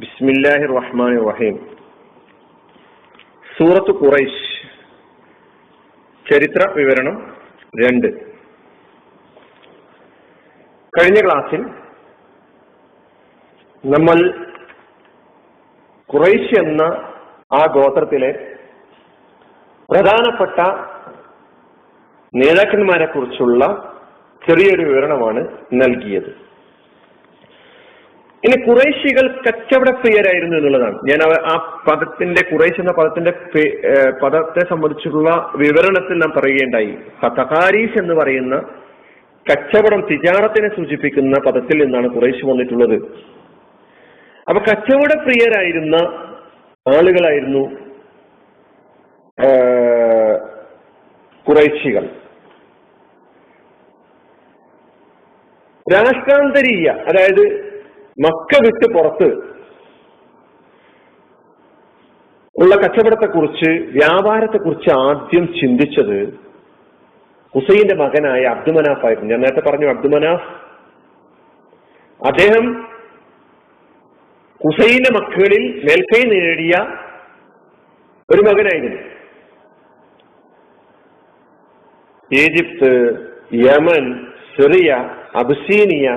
ബിസ്മില്ലാഹിർ റഹ്മാൻ റഹീം സൂറത്ത് ഖുറൈശ് ചരിത്ര വിവരണം രണ്ട്. കഴിഞ്ഞ ക്ലാസ്സിൽ നമ്മൾ ഖുറൈശ് എന്ന ആ ഗോത്രത്തിലെ പ്രധാനപ്പെട്ട നേതാക്കന്മാരെ കുറിച്ചുള്ള ചെറിയൊരു വിവരണമാണ് നൽകിയത്. ഇനി കുറേശികൾ കച്ചവടപ്രിയരായിരുന്നു എന്നുള്ളതാണ്. ഞാൻ ആ പദത്തിന്റെ കുറേശ് എന്ന പദത്തിന്റെ പദത്തെ സംബന്ധിച്ചുള്ള വിവരണത്തിൽ നാം പറയുകയുണ്ടായി. ഹതഹാരീസ് എന്ന് പറയുന്ന കച്ചവടം തിജാറത്തിനെ സൂചിപ്പിക്കുന്ന പദത്തിൽ നിന്നാണ് കുറേശ് വന്നിട്ടുള്ളത്. അപ്പൊ കച്ചവടപ്രിയരായിരുന്ന ആളുകളായിരുന്നു ഏഹ്, കുറേശികൾ രാഷ്ട്രാന്തരീയ അതായത് മക്ക വിട്ട് പുറത്ത് ഉള്ള കച്ചവടത്തെക്കുറിച്ച് വ്യാപാരത്തെക്കുറിച്ച് ആദ്യം ചിന്തിച്ചത് ഹുസൈന്റെ മകനായ അബ്ദുമനാഫ് ആയിരുന്നു. ഞാൻ നേരത്തെ പറഞ്ഞു അബ്ദുമനാഫ് അദ്ദേഹം ഹുസൈന്റെ മക്കളിൽ മേൽക്കൈ നേടിയ ഒരു മകനായിരുന്നു. Egypt Yemen Syria Abyssinia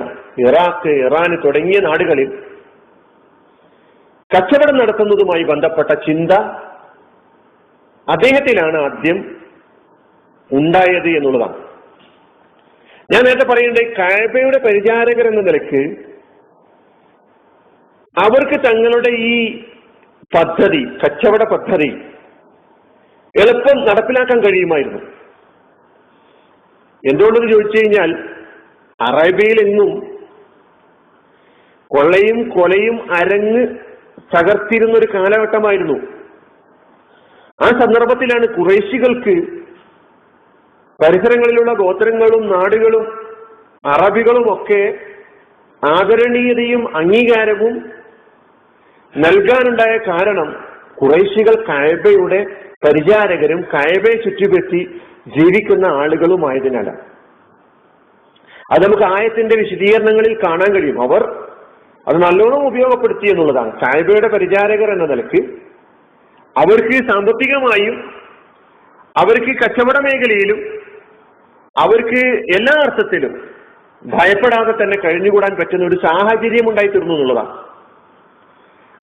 Iraq Iran തുടങ്ങിയ നാടുകളിൽ കച്ചവടം നടത്തുന്നതുമായി ബന്ധപ്പെട്ട ചിന്ത അദ്ദേഹത്തിലാണ് ആദ്യം ഉണ്ടായത് എന്നുള്ളതാണ്. ഞാൻ നേരത്തെ പറയേണ്ടത് കായബയുടെ പരിചാരകർ എന്ന നിലയ്ക്ക് അവർക്ക് തങ്ങളുടെ ഈ പദ്ധതി കച്ചവട പദ്ധതി എളുപ്പം നടപ്പിലാക്കാൻ കഴിയുമായിരുന്നു. എന്തുകൊണ്ടെന്ന് ചോദിച്ചു കഴിഞ്ഞാൽ അറേബ്യയിൽ എങ്ങും കൊള്ളയും കൊലയും അരങ്ങ് തകർത്തിരുന്ന ഒരു കാലഘട്ടമായിരുന്നു. ആ സന്ദർഭത്തിലാണ് കുറേശികൾക്ക് പരിസരങ്ങളിലുള്ള ഗോത്രങ്ങളും നാടുകളും അറബികളും ഒക്കെ ആദരണീയതയും അംഗീകാരവും നൽകാനുണ്ടായ കാരണം കുറേശികൾ കായബയുടെ പരിചാരകരും കായബയെ ചുറ്റിപ്പറ്റി ജീവിക്കുന്ന ആളുകളുമായതിനാലാണ്. അത് നമുക്ക് ആയത്തിന്റെ വിശദീകരണങ്ങളിൽ കാണാൻ കഴിയും. അവർ അത് നല്ലോണം ഉപയോഗപ്പെടുത്തി എന്നുള്ളതാണ്. സാഹിബയുടെ പരിചാരകർ എന്ന നിലയ്ക്ക് അവർക്ക് സാമ്പത്തികമായും അവർക്ക് കച്ചവട മേഖലയിലും അവർക്ക് എല്ലാ അർത്ഥത്തിലും ഭയപ്പെടാതെ തന്നെ കഴിഞ്ഞുകൂടാൻ പറ്റുന്ന ഒരു സാഹചര്യം ഉണ്ടായി തീർന്നു എന്നുള്ളതാണ്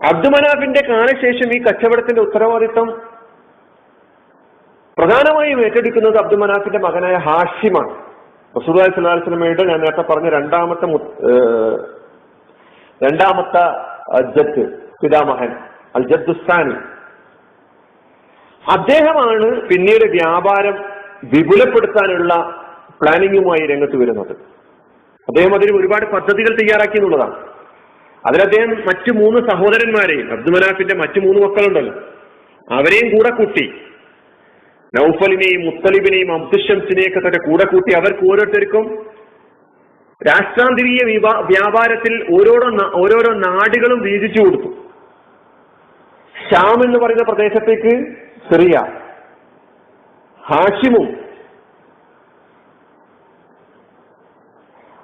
അബ്ദുമനാഫിന്റെ കാലശേഷം ഈ കച്ചവടത്തിന്റെ ഉത്തരവാദിത്തം പ്രധാനമായും ഏറ്റെടുക്കുന്നത് അബ്ദുമനാഫിന്റെ മകനായ ഹാഷിമാണ്. റസൂദായ് സ്വലാസ്ലമയുടെ ഞാൻ നേരത്തെ പറഞ്ഞ രണ്ടാമത്തെ രണ്ടാമത്തെ ജഡ് പിതാമഹൻ അൽ ജദ്ദുസ്ഥാനി അദ്ദേഹമാണ് പിന്നീട് വ്യാപാരം വിപുലപ്പെടുത്താനുള്ള പ്ലാനിങ്ങുമായി രംഗത്ത് വരുന്നത്. അദ്ദേഹം അതിന് ഒരുപാട് പദ്ധതികൾ തയ്യാറാക്കി എന്നുള്ളതാണ്. അതിൽ അദ്ദേഹം മറ്റു മൂന്ന് സഹോദരന്മാരെയും അബ്ദുമനാഫിന്റെ മറ്റു മൂന്ന് മക്കളുണ്ടല്ലോ അവരെയും കൂടെ കൂട്ടി നൌഫലിനെയും മുത്തലിബിനെയും അബ്ദുഷംസിനെയൊക്കെ തന്നെ കൂടെ കൂട്ടി അവർക്ക് ഓരോരുത്തർക്കും രാഷ്ട്രാന്തരീയ വ്യാപാരത്തിൽ ഓരോരോ ഓരോരോ നാടുകളും വീതിച്ചു കൊടുത്തു. ഷാം എന്ന് പറയുന്ന പ്രദേശത്തേക്ക് സിറിയ ഹാഷിമും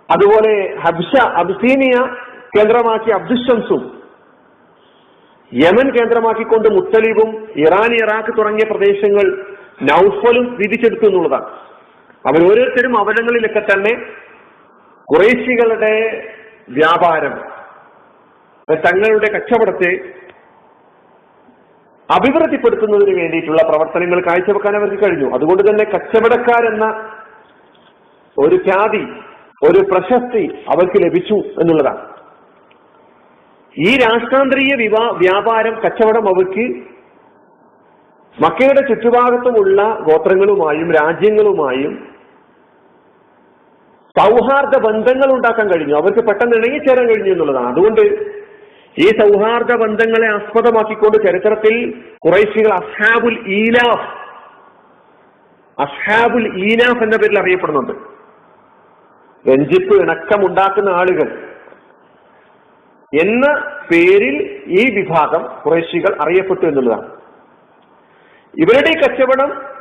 അതുപോലെ ഹബ്ഷ അബ്സീനിയ കേന്ദ്രമാക്കി അബ്ദുഷംസും യമൻ കേന്ദ്രമാക്കിക്കൊണ്ട് മുത്തലിബും ഇറാൻ ഇറാഖ് തുടങ്ങിയ പ്രദേശങ്ങൾ നൌഫലും വിധിച്ചെടുത്തു എന്നുള്ളതാണ്. അവരോരോരുത്തരും അവരങ്ങളിലൊക്കെ തന്നെ കുറേശികളുടെ വ്യാപാരം തങ്ങളുടെ കച്ചവടത്തെ അഭിവൃദ്ധിപ്പെടുത്തുന്നതിന് വേണ്ടിയിട്ടുള്ള പ്രവർത്തനങ്ങൾ കാഴ്ചവെക്കാൻ അവർക്ക് കഴിഞ്ഞു. അതുകൊണ്ട് തന്നെ കച്ചവടക്കാരെന്ന ഒരു ഖ്യാതി ഒരു പ്രശസ്തി അവർക്ക് ലഭിച്ചു എന്നുള്ളതാണ്. ഈ രാഷ്ട്രാന്തരീയ വിവാ വ്യാപാരം കച്ചവടം അവർക്ക് മക്കയുടെ ചുറ്റുഭാഗത്തുമുള്ള ഗോത്രങ്ങളുമായും രാജ്യങ്ങളുമായും സൗഹാർദ്ദ ബന്ധങ്ങൾ ഉണ്ടാക്കാൻ കഴിഞ്ഞു. അവർക്ക് പെട്ടെന്ന് ഇണങ്ങിച്ചേരാൻ കഴിഞ്ഞു എന്നുള്ളതാണ്. അതുകൊണ്ട് ഈ സൗഹാർദ്ദ ബന്ധങ്ങളെ ആസ്പദമാക്കിക്കൊണ്ട് ചരിത്രത്തിൽ കുറേശികൾ അസ്ഹാബുൽ ഈലാഫ് അസ്ഹാബുൽ ഈലാഫ് എന്ന പേരിൽ അറിയപ്പെടുന്നുണ്ട്. രഞ്ജിപ്പ് ഇണക്കമുണ്ടാക്കുന്ന ആളുകൾ എന്ന പേരിൽ ഈ വിഭാഗം കുറേശികൾ അറിയപ്പെട്ടു എന്നുള്ളതാണ്. ഇവരുടെ കച്ചവടം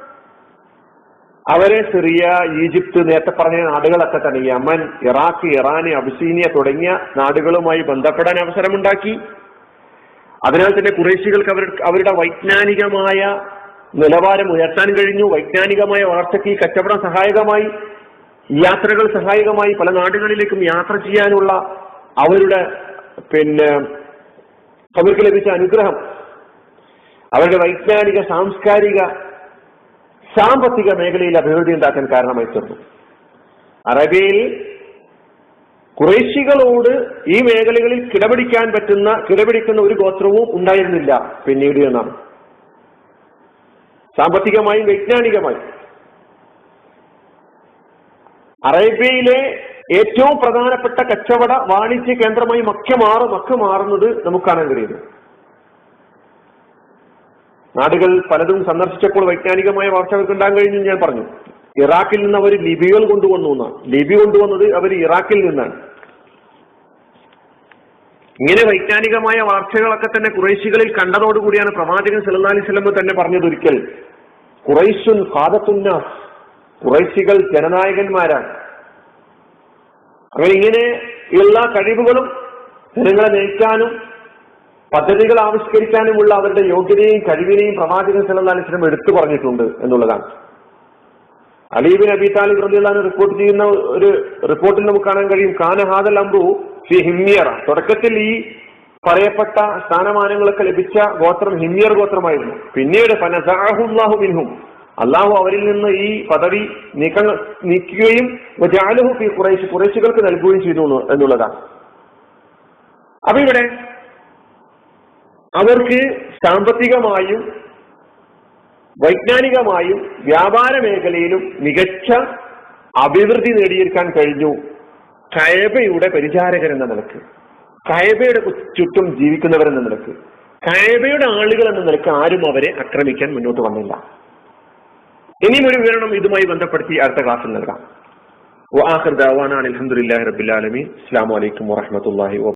അവരെ സിറിയ ഈജിപ്ത് നേരത്തെ പറഞ്ഞ നാടുകളൊക്കെ തന്നെ യമൻ ഇറാഖ് ഇറാൻ അബിസീനിയ തുടങ്ങിയ നാടുകളുമായി ബന്ധപ്പെടാൻ അവസരമുണ്ടാക്കി. അതിനാൽ തന്നെ കുറേശികൾക്ക് അവർ അവരുടെ വൈജ്ഞാനികമായ നിലവാരം ഉയർത്താൻ കഴിഞ്ഞു. വൈജ്ഞാനികമായ വളർച്ചയ്ക്ക് ഈ കച്ചവടം സഹായകമായി. യാത്രകൾ സഹായകമായി പല നാടുകളിലേക്കും യാത്ര ചെയ്യാനുള്ള അവരുടെ പിന്നെ അവർക്ക് ലഭിച്ച അനുഗ്രഹം. അവരുടെ വൈജ്ഞാനിക സാംസ്കാരിക സാമ്പത്തിക മേഖലയിൽ അഭിവൃദ്ധി ഉണ്ടാക്കാൻ കാരണമായി തീർന്നു. അറേബ്യയിൽ കുറേശികളോട് ഈ മേഖലകളിൽ കിടപിടിക്കാൻ പറ്റുന്ന കിടപിടിക്കുന്ന ഒരു ഗോത്രവും ഉണ്ടായിരുന്നില്ല പിന്നീട് എന്നാണ്. സാമ്പത്തികമായും വൈജ്ഞാനികമായും. അറേബ്യയിലെ ഏറ്റവും പ്രധാനപ്പെട്ട കച്ചവട വാണിജ്യ കേന്ദ്രമായി മക്ക മാറും മക്ക മാറുന്നത് നമുക്ക് കാണാൻ കഴിയുന്നു. നാടുകൾ പലതും സന്ദർശിച്ചപ്പോൾ വൈജ്ഞാനികമായ വാർത്തകൾക്ക് ഉണ്ടാകാൻ കഴിഞ്ഞു ഞാൻ പറഞ്ഞു. ഇറാഖിൽ നിന്ന് അവർ ലിബികൾ കൊണ്ടുവന്നു എന്നാണ് ലിബി കൊണ്ടുവന്നത് അവർ ഇറാഖിൽ നിന്നാണ്. ഇങ്ങനെ വൈജ്ഞാനികമായ വാർത്തകളൊക്കെ തന്നെ കുറേശികളിൽ കണ്ടതോടുകൂടിയാണ് പ്രവാചകൻ സല്ലല്ലാഹു അലൈഹി വസല്ലം തന്നെ പറഞ്ഞത് ഒരിക്കൽ. കുറൈശുൻ ഖാദത്തുന്നാസ് കുറൈശികൾ ജനനായകന്മാരാണ്. അങ്ങനെ ഇങ്ങനെ എല്ലാ കഴിവുകളും ജനങ്ങളെ നയിക്കാനും പദ്ധതികൾ ആവിഷ്കരിക്കാനുമുള്ള അവരുടെ യോഗ്യതയും കഴിവിനെയും പ്രവാചകൻ സല്ലല്ലാഹു അലൈഹി എടുത്തു പറഞ്ഞിട്ടുണ്ട് എന്നുള്ളതാണ്. അലീബിൻ അബി താലിബ് റബിള്ളാൻ റിപ്പോർട്ട് ചെയ്യുന്ന ഒരു റിപ്പോർട്ടിൽ നമുക്ക് കാണാൻ കഴിയും കാന ഹാദൽ അംറു ഫി ഹിമ്യറ. തുടക്കത്തിൽ ഈ പറയപ്പെട്ട സ്ഥാനമാനങ്ങളൊക്കെ ലഭിച്ച ഗോത്രം ഹിമ്യർ ഗോത്രമായിരുന്നു. പിന്നീട് ഫനസഅഹുല്ലാഹു മിൻഹും. അള്ളാഹു അവരിൽ നിന്ന് ഈ പദവി നീക്ക നീക്കുകയും ജാലഹു ഫി കുറേശ് കുറേശുകൾക്ക് നൽകുകയും ചെയ്തു എന്ന് എന്നുള്ളതാണ്. അപ്പൊ ഇവിടെ അവർക്ക് സാമ്പത്തികമായും വൈജ്ഞാനികമായും വ്യാപാര മേഖലയിലും മികച്ച അഭിവൃദ്ധി നേടിയെടുക്കാൻ കഴിഞ്ഞു. കയബയുടെ പരിചാരകർ എന്ന നിലയ്ക്ക് കയബയുടെ ചുറ്റും ജീവിക്കുന്നവരെന്ന നിലയ്ക്ക് കയബയുടെ ആളുകൾ എന്ന നിലയ്ക്ക് ആരും അവരെ ആക്രമിക്കാൻ മുന്നോട്ട് വന്നില്ല. ഇനിയും ഒരു വിവരണം ഇതുമായി ബന്ധപ്പെടുത്തി അടുത്ത ക്ലാസ്സിൽ നൽകാം. വാഹർ അലഹമുല്ലാ റബിൻ അസ്സാം വലൈക്കും വാഹമത്തല്ലാഹി